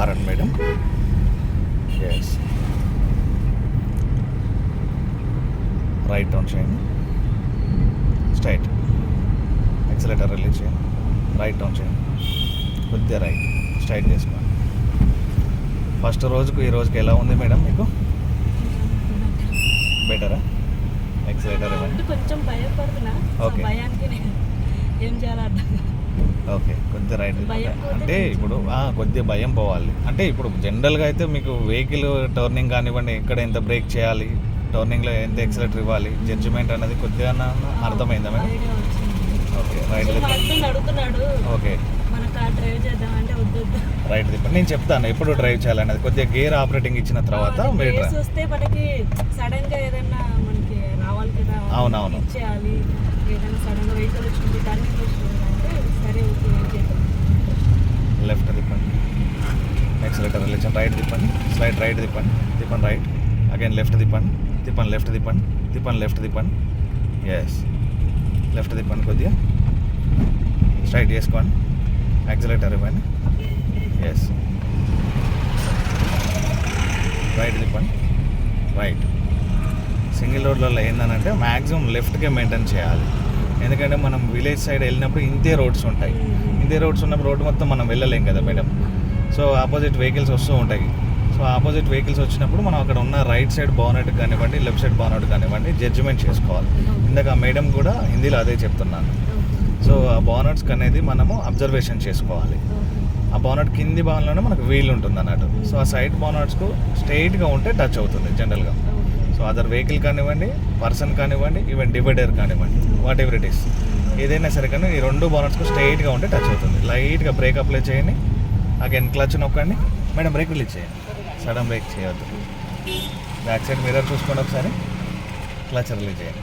Horn madam. Yes right down చేయండి straight accelerator release చేయండి right down చేయండి కొద్దిగా రైట్ స్ట్రైట్ చేసుకోండి ఫస్ట్ రోజుకు ఈ రోజుకి ఎలా ఉంది మేడం మీకు? బెటరా ఎక్సలేటర్ కొంచెం భయపడుతున్నా. Okay. భయానికి ఏం చేయాలో అర్థం. ఓకే కొద్దిగా రైట్ అంటే. ఇప్పుడు కొద్దిగా భయం పోవాలి. అంటే ఇప్పుడు జనరల్గా అయితే మీకు వెహికల్ టర్నింగ్ కానివ్వండి ఎక్కడ ఎంత బ్రేక్ చేయాలి టర్నింగ్లో ఎంత ఎక్సలేటర్ ఇవ్వాలి జడ్జిమెంట్ అనేది కొద్దిగా అర్థమైందా madam. Okay right okay. Right తిప్పండి నేను చెప్తాను ఎప్పుడు డ్రైవ్ చేయాలనేది. కొద్దిగా గేర్ ఆపరేటింగ్ ఇచ్చిన తర్వాత మీరు కేసు డ్రైవ్. వస్తే మనకి సడన్గా ఏదైనా మనకి రావాలి కదా అవునవును ఏదైనా సడన్గా వెహికల్ వచ్చింది టర్నింగ్ వచ్చింది అంటే సరే ఓకే ఏం చేద్దాం లెఫ్ట్ తిప్పండి రిలేషన్ రైట్ తిప్పండి. స్లైడ్ రైట్ తిప్పండి. తిప్పండి రైట్ అగైన్ లెఫ్ట్ తిప్పండి. తిప్పండి లెఫ్ట్ తిప్పండి. తిప్పండి లెఫ్ట్ తిప్పండి. ఎస్ లెఫ్ట్ తిప్పండి కొద్దిగా. స్ట్రైట్ చేసుకోండి యాక్సిలేటర్ ఇవ్వండి. ఎస్ రైట్ తిప్పండి. రైట్ సింగిల్ రోడ్లలో ఏంటంటే మ్యాక్సిమం లెఫ్ట్కే మెయింటైన్ చేయాలి. ఎందుకంటే మనం విలేజ్ సైడ్ వెళ్ళినప్పుడు ఇంతే రోడ్స్ ఉంటాయి. ఇంతే రోడ్స్ ఉన్నప్పుడు రోడ్డు మొత్తం మనం వెళ్ళలేం కదా మేడం సో ఆపోజిట్ వెహికల్స్ వస్తూ ఉంటాయి. సో ఆపోజిట్ వెహికల్స్ వచ్చినప్పుడు మనం అక్కడ ఉన్న రైట్ సైడ్ బానెట్ కానివ్వండి లెఫ్ట్ సైడ్ బానెట్ కానివ్వండి జడ్జిమెంట్ చేసుకోవాలి. ఇందాక ఆ మేడం కూడా హిందీలో అదే చెప్తున్నాను. సో ఆ బానెట్స్ అనేది మనము అబ్జర్వేషన్ చేసుకోవాలి. ఆ బానెట్ కింది భాగంలోనే మనకు వీల్ ఉంటుంది అన్నట్టు సో ఆ సైడ్ బానెట్స్కు స్ట్రైట్గా ఉంటే టచ్ అవుతుంది జనరల్గా. సో అదర్ వెహికల్ కానివ్వండి పర్సన్ కానివ్వండి ఈవెన్ డివైడర్ కానివ్వండి వాట్ ఎవర్ ఇట్ ఈస్ ఏదైనా సరే కానీ ఈ రెండు బానర్స్కు స్ట్రైట్గా ఉంటే టచ్ అవుతుంది. లైట్గా బ్రేక్ అప్లై చేయండి. అగైన్ క్లచ్ నొక్కండి. మేడం బ్రేక్ రిలీజ్ చేయండి. సడన్ బ్రేక్ చేయవద్దు బ్యాక్ సైడ్ మిర్రర్ చూసుకోండి ఒకసారి. క్లచ్ రిలీజ్ చేయండి.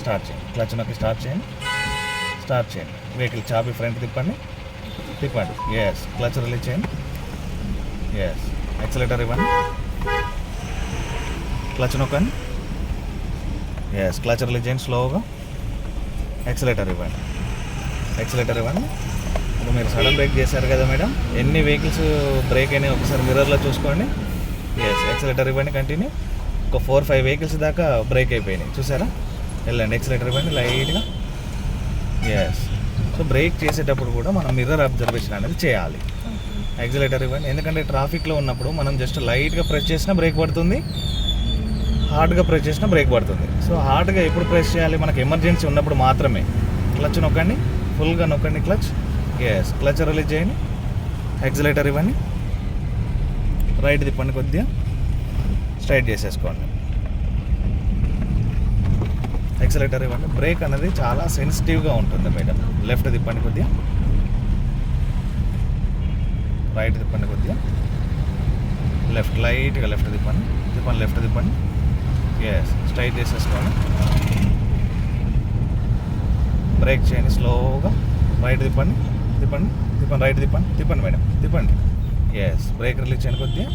స్టార్ట్ చేయండి. క్లచ్ నొక్కి స్టార్ట్ చేయండి. స్టార్ట్ చేయండి. వెహికల్ చాపి ఫ్రంట్ తిప్పండి. తిప్పండి ఎస్ క్లచ్ రిలీజ్ చేయండి. ఎస్ యాక్సిలేటర్ ఇవ్వండి. క్లచ్ నొక్కండి. ఎస్ క్లచ్ రిలీజ్ చేయండి. స్లోగా యాక్సిలేటర్ ఇవ్వండి. యాక్సిలేటర్ ఇవ్వండి. ఇప్పుడు మీరు సడన్ బ్రేక్ చేశారు కదా మేడం ఎన్ని వెహికల్స్ బ్రేక్ అయినాయి ఒకసారి మిర్రర్లో చూసుకోండి. ఎస్ ఎక్సలేటర్ ఇవ్వండి కంటిన్యూ ఒక ఫోర్ ఫైవ్ వెహికల్స్ దాకా బ్రేక్ అయిపోయినాయి. చూసారా? వెళ్ళండి ఎక్సలేటర్ ఇవ్వండి లైట్గా. ఎస్ సో బ్రేక్ చేసేటప్పుడు కూడా మనం మిర్రర్ అబ్జర్వేషన్ అనేది చేయాలి. ఎక్సలేటర్ ఇవ్వండి ఎందుకంటే ట్రాఫిక్లో ఉన్నప్పుడు మనం జస్ట్ లైట్గా ప్రెస్ చేసినా బ్రేక్ పడుతుంది. హార్డ్గా ప్రెస్ చేసినా బ్రేక్ పడుతుంది. సో హార్డ్గా ఎప్పుడు ప్రెస్ చేయాలి? మనకి ఎమర్జెన్సీ ఉన్నప్పుడు మాత్రమే. క్లచ్ నొక్కండి. ఫుల్గా నొక్కండి క్లచ్ ఎస్ క్లచ్ రిలీజ్ చేయండి. ఎక్సలేటర్ ఇవ్వండి. రైట్ తిప్పండి కొద్దిగా స్ట్రైట్ చేసేసుకోండి. ఎక్సలేటర్ ఇవ్వండి. బ్రేక్ అనేది చాలా సెన్సిటివ్గా ఉంటుంది మేడం. లెఫ్ట్ తిప్పండి కొద్దిగా. రైట్ తిప్పండి కొద్దిగా. లెఫ్ట్ లైట్గా లెఫ్ట్ తిప్పండి తిప్పండి లెఫ్ట్ తిప్పండి ఎస్ స్ట్రైట్ చేసేసుకోండి. బ్రేక్ చేయండి స్లోగా రైట్ తిప్పండి తిప్పండి తిప్పండి రైట్ తిప్పండి తిప్పండి మేడం తిప్పండి. ఎస్ బ్రేక్ రిలీజ్ చేయండి కొద్దిగా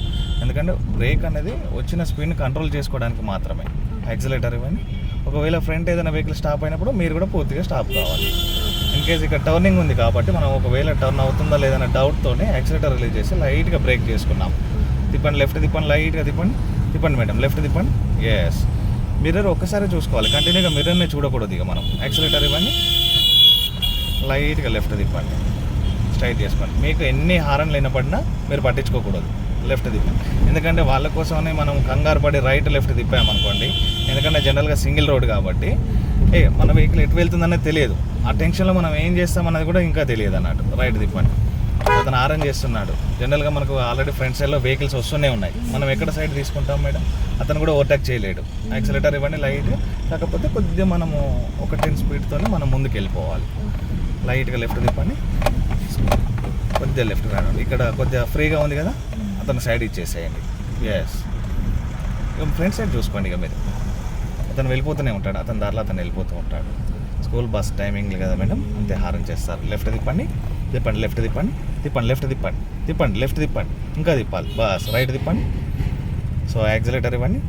ఎందుకంటే బ్రేక్ అనేది వచ్చిన స్పీడ్ని కంట్రోల్ చేసుకోవడానికి మాత్రమే. యాక్సిలేటర్ ఇవ్వండి. ఒకవేళ ఫ్రంట్ ఏదైనా వెహికల్ స్టాప్ అయినప్పుడు మీరు కూడా పూర్తిగా స్టాప్ కావాలి. ఇన్ కేస్ ఇక్కడ టర్నింగ్ ఉంది కాబట్టి మనం ఒకవేళ టర్న్ అవుతుందా లేదన్న డౌట్తోనే యాక్సిలేటర్ రిలీజ్ చేసి లైట్గా బ్రేక్ చేసుకున్నాం. తిప్పండి లెఫ్ట్ తిప్పండి లైట్గా తిప్పండి తిప్పండి మేడం లెఫ్ట్ తిప్పండి. ఎస్ మిర్రర్ ఒక్కసారి చూసుకోవాలి. కంటిన్యూగా మిర్రర్ని చూడకూడదు ఇక మనం. యాక్సిలేటర్ ఇవ్వండి. లైట్గా లెఫ్ట్ తిప్పండి స్ట్రైట్ చేసుకోండి మీకు ఎన్ని హారన్లు వినపడినా మీరు పట్టించుకోకూడదు. లెఫ్ట్ తిప్పండి ఎందుకంటే వాళ్ళ కోసమని మనం కంగారు పడి రైట్ లెఫ్ట్ తిప్పామనుకోండి ఎందుకంటే జనరల్గా సింగిల్ రోడ్ కాబట్టి ఏ మన వెహికల్ ఎటు వెళ్తుందనేది తెలియదు. ఆ టెన్షన్లో మనం ఏం చేస్తామన్నది కూడా ఇంకా తెలియదు అన్నట్టు. రైట్ తిప్పండి అతను ఆరెంజ్ చేస్తున్నాడు. జనరల్గా మనకు ఆల్రెడీ ఫ్రంట్ సైడ్లో వెహికల్స్ వస్తూనే ఉన్నాయి. మనం ఎక్కడ సైడ్ తీసుకుంటాం మేడం? అతను కూడా ఓవర్టేక్ చేయలేడు. యాక్సిలేటర్ ఇవ్వండి లైట్. కాకపోతే కొద్దిగా మనము ఒక టెన్ స్పీడ్తోనే మనం ముందుకు వెళ్ళిపోవాలి లైట్గా లెఫ్ట్ తిప్పండి. కొద్దిగా లెఫ్ట్ రానండి ఇక్కడ కొద్దిగా ఫ్రీగా ఉంది కదా అతను సైడ్ ఇచ్చేసేయండి. ఎస్ ఇక ఫ్రంట్ సైడ్ చూసుకోండి ఇక మీరు. అతను వెళ్ళిపోతూనే ఉంటాడు అతని దారిలో అతను వెళ్ళిపోతూ ఉంటాడు. స్కూల్ బస్ టైమింగ్లు కదా మేడం అంతే హారం చేస్తారు. లెఫ్ట్ తిప్పండి తిప్పండి లెఫ్ట్ తిప్పండి తిప్పండి లెఫ్ట్ తిప్పండి తిప్పండి లెఫ్ట్ తిప్పండి. ఇంకా తిప్పాలి. బస్ రైట్ తిప్పండి. సో యాక్సిలేటర్ ఇవ్వండి.